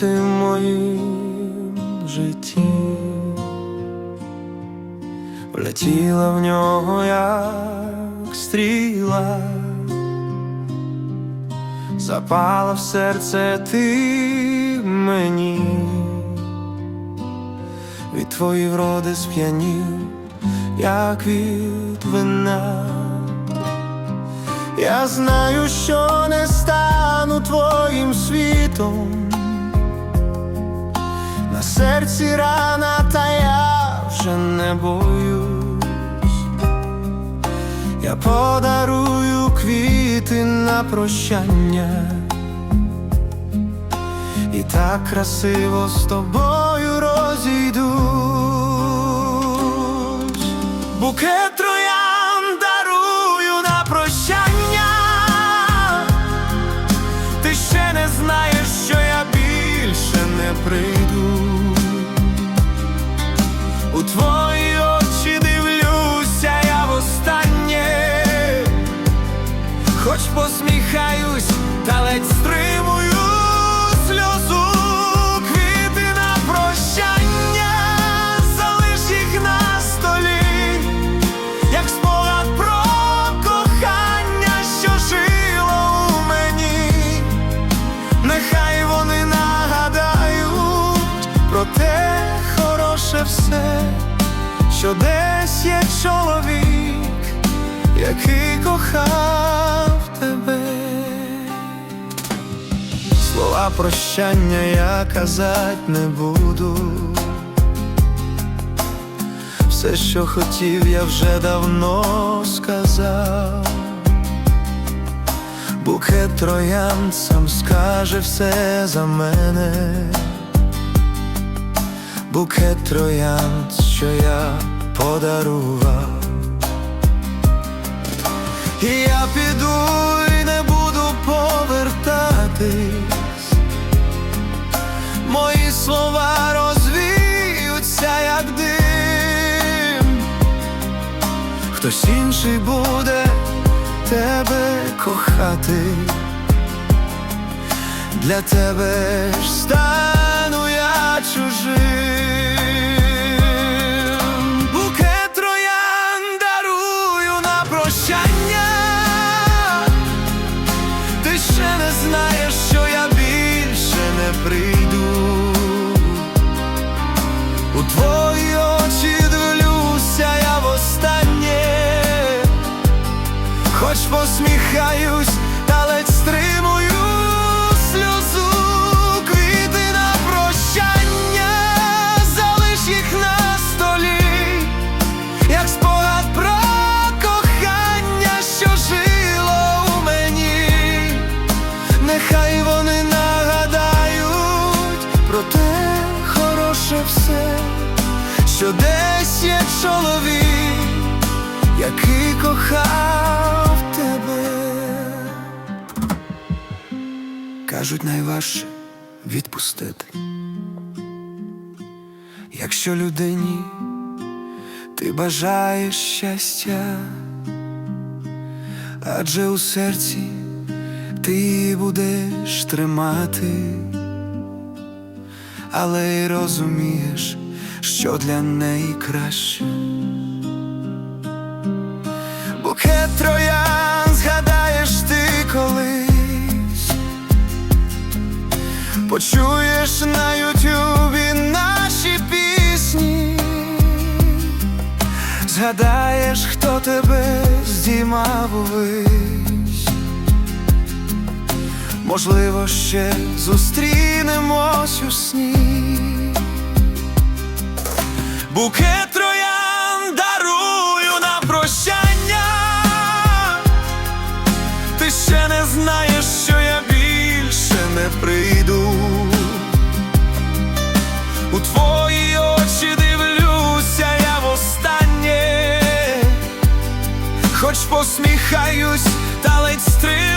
ти в моїм житті, влетіла в нього, як стріла, запала в серце ти мені, від твої вроди сп'янів, як від вина. Я знаю, що не стану серці рана, та я вже не боюсь. Я подарую квіти на прощання, і так красиво з тобою розійдусь. Букет троян дарую на прощання. Ти ще не знаєш, що я більше не прийду. У твої очі дивлюся я востаннє, хоч посміхаюсь, та ледь стримую що десь є чоловік, який кохав тебе. Слова прощання я казать не буду. Все, що хотів, я вже давно сказав. Букет троян сам скаже все за мене. Букет троян, що я подарував. І я піду і не буду повертатись. Мої слова розвіються, як дим. Хтось інший буде тебе кохати, для тебе ж стану прийду. У твої очі дивлюся я востаннє. Хоч посміхаюсь, про хороше все, що десь є чоловік який кохав тебе. Кажуть, найважче відпустити. Якщо людині ти бажаєш щастя, адже у серці ти будеш тримати, але й розумієш, що для неї краще. Букет троян згадаєш ти колись, почуєш на ютюбі наші пісні, згадаєш, хто тебе здіймав увись. Можливо, ще зустрінемось у сні. Букет троян дарую на прощання. Ти ще не знаєш, що я більше не прийду. У твої очі дивлюся я востаннє, хоч посміхаюсь, та ледь стримую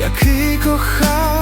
який кохав.